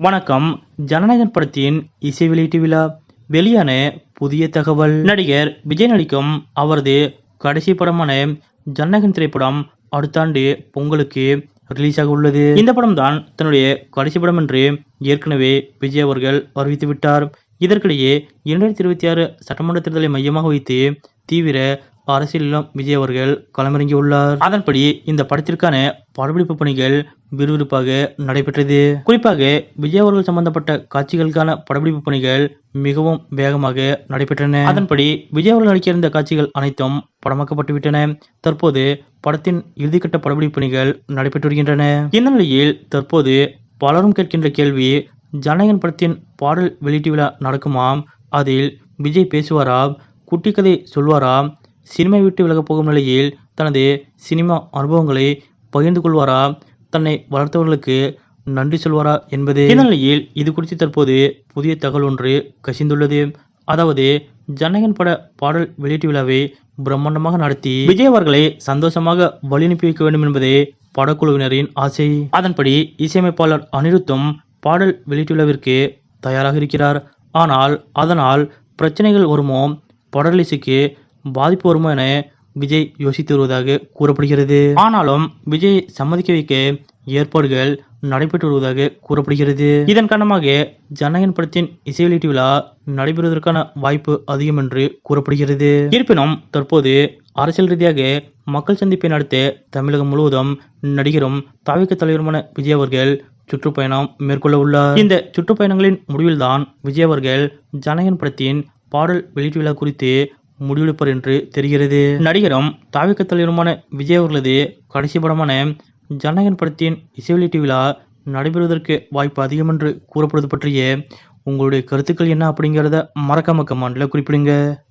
வணக்கம். ஜனநாயகன் படத்தின் இசை வெளியீட்டு விழா. வெளியான புதிய தகவல். நடிகர் விஜய் நடிக்கும் அவரது கடைசி படமான ஜனநாயகன் திரைப்படம் அடுத்த ஆண்டு பொங்கலுக்கு ரிலீஸ் ஆக உள்ளது. இந்த படம் தான் தன்னுடைய கடைசி படம் என்று ஏற்கனவே விஜய் அவர்கள் அறிவித்து விட்டார் இதற்கிடையே இரண்டாயிரத்தி இருபத்தி ஆறு சட்டமன்ற தேர்தலை மையமாக வைத்து தீவிர அரசியலிலும் விஜய் அவர்கள் களமிறங்கியுள்ளார். அதன்படி இந்த படத்திற்கான படப்பிடிப்பு பணிகள் விறுவிறுப்பாக நடைபெற்றது. குறிப்பாக விஜய் அவர்கள் சம்பந்தப்பட்ட காட்சிகளுக்கான படப்பிடிப்பு பணிகள் மிகவும் வேகமாக நடைபெற்றன. அதன்படி விஜய் அவர்கள் நடிக்க இருந்த காட்சிகள் அனைத்தும் படமாக்கப்பட்டுவிட்டன. தற்போது படத்தின் இறுதிக்கட்ட படப்பிடிப்பு பணிகள் நடைபெற்று வருகின்றன. இந்த நிலையில் தற்போது பலரும் கேட்கின்ற கேள்வி ஜனகன் படத்தின் பாடல் வெளியீட்டு விழா நடக்குமாம் அதில் விஜய் பேசுவாரா? குட்டி கதை சொல்வாரா? சினிமா விட்டு விலகப் போகும் நிலையில் தனது சினிமா அனுபவங்களை பகிர்ந்து கொள்வாரா? தன்னை வளர்த்தவர்களுக்கு நன்றி சொல்வாரா என்பது? இந்த நிலையில் இது குறித்து தற்போது புதிய தகவல் ஒன்று கசிந்துள்ளது. அதாவது ஜனகன் பட பாடல் வெளியீட்டு விழாவை பிரம்மாண்டமாக நடத்தி விஜய் அவர்களை சந்தோஷமாக வழி அனுப்பி வைக்க வேண்டும் என்பதே படக்குழுவினரின் ஆசை. அதன்படி இசையமைப்பாளர் அனிருத்தும் பாடல் வெளியீட்டு விழாவிற்கு தயாராக இருக்கிறார். ஆனால் அதனால் பிரச்சனைகள் வருமோ? பட பாதிப்பு வருமோ என விஜய் யோசித்து வருவதாக கூறப்படுகிறது. ஆனாலும் விஜய் சம்மதிக்க வைக்க ஏற்பாடுகள் நடைபெற்று வருவதாக கூறப்படுகிறது. இதன் காரணமாக ஜனகன் படத்தின் இசை வெளியீட்டு விழா நடைபெறுவதற்கான வாய்ப்பு அதிகம் என்று கூறப்படுகிறது. இருப்பினும் தற்போது அரசியல் ரீதியாக மக்கள் சந்திப்பை நடத்த தமிழகம் முழுவதும் நடிகரும் தாவிக்க தலைவருமான விஜய் அவர்கள் சுற்றுப்பயணம் மேற்கொள்ள உள்ளார். இந்த சுற்றுப்பயணங்களின் முடிவில்தான் விஜய் அவர்கள் ஜனகன் படத்தின் பாடல் வெளியீட்டு விழா குறித்து முடிவெடுப்பார் என்று தெரிகிறது. நடிகரும் தாவிக்க தலைவருமான விஜய் அவர்களது கடைசி படமான ஜனநாயகன் படத்தின் இசைவெளியீட்டு விழா நடைபெறுவதற்கு வாய்ப்பு அதிகம் என்று கூறப்படுவது பற்றிய உங்களுடைய கருத்துக்கள் என்ன அப்படிங்கிறத மறக்காம கமெண்ட்ல குறிப்பிடுங்க.